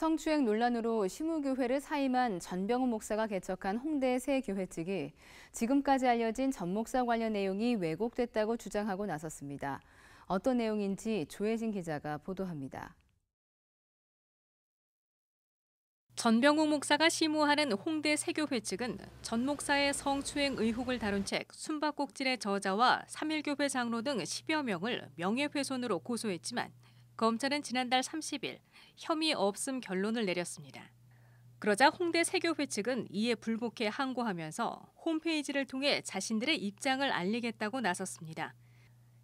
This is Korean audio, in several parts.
성추행 논란으로 시무교회를 사임한 전병훈 목사가 개척한 홍대 새 교회 측이 지금까지 알려진 전 목사 관련 내용이 왜곡됐다고 주장하고 나섰습니다. 어떤 내용인지 조혜진 기자가 보도합니다. 전병욱 목사가 시무하는 홍대 세교회 측은 전 목사의 성추행 의혹을 다룬 책 숨바꼭질의 저자와 3일교회 장로 등 10여 명을 명예훼손으로 고소했지만 검찰은 지난달 30일 혐의 없음 결론을 내렸습니다. 그러자 홍대 세교회 측은 이에 불복해 항고하면서 홈페이지를 통해 자신들의 입장을 알리겠다고 나섰습니다.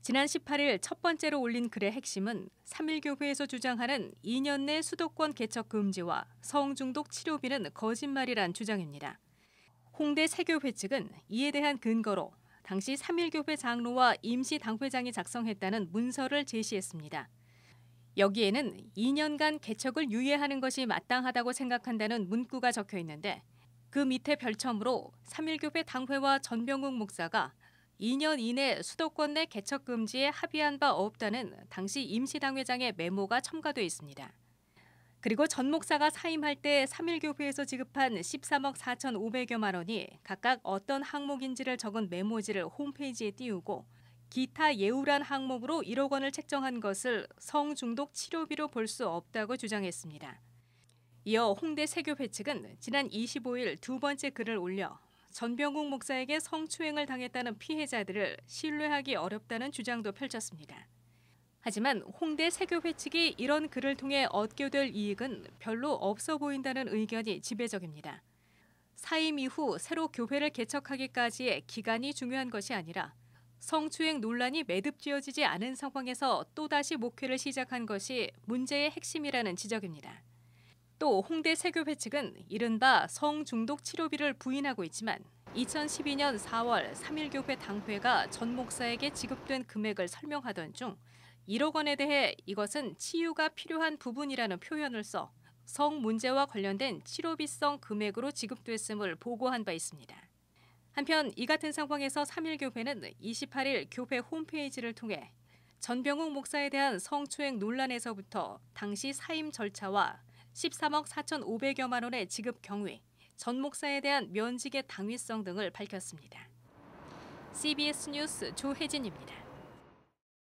지난 18일 첫 번째로 올린 글의 핵심은 3일교회에서 주장하는 2년 내 수도권 개척 금지와 성중독 치료비는 거짓말이란 주장입니다. 홍대 세교회 측은 이에 대한 근거로 당시 3일교회 장로와 임시 당회장이 작성했다는 문서를 제시했습니다. 여기에는 2년간 개척을 유예하는 것이 마땅하다고 생각한다는 문구가 적혀 있는데 그 밑에 별첨으로 3일교회 당회와 전병욱 목사가 2년 이내 수도권 내 개척 금지에 합의한 바 없다는 당시 임시당회장의 메모가 첨가돼 있습니다. 그리고 전 목사가 사임할 때 3일교회에서 지급한 13억 4,500여만 원이 각각 어떤 항목인지를 적은 메모지를 홈페이지에 띄우고 기타 예우란 항목으로 1억 원을 책정한 것을 성중독 치료비로 볼 수 없다고 주장했습니다. 이어 홍대 세교회 측은 지난 25일 두 번째 글을 올려 전병국 목사에게 성추행을 당했다는 피해자들을 신뢰하기 어렵다는 주장도 펼쳤습니다. 하지만 홍대 세교회 측이 이런 글을 통해 얻게 될 이익은 별로 없어 보인다는 의견이 지배적입니다. 사임 이후 새로 교회를 개척하기까지의 기간이 중요한 것이 아니라 성추행 논란이 매듭지어지지 않은 상황에서 또다시 목회를 시작한 것이 문제의 핵심이라는 지적입니다. 또 홍대 세교회 측은 이른바 성중독 치료비를 부인하고 있지만 2012년 4월 3일교회 당회가 전 목사에게 지급된 금액을 설명하던 중 1억 원에 대해 이것은 치유가 필요한 부분이라는 표현을 써 성 문제와 관련된 치료비성 금액으로 지급됐음을 보고한 바 있습니다. 한편 이 같은 상황에서 3일 교회는 28일 교회 홈페이지를 통해 전병욱 목사에 대한 성추행 논란에서부터 당시 사임 절차와 13억 4,500여만 원의 지급 경위, 전 목사에 대한 면직의 당위성 등을 밝혔습니다. CBS 뉴스 조혜진입니다.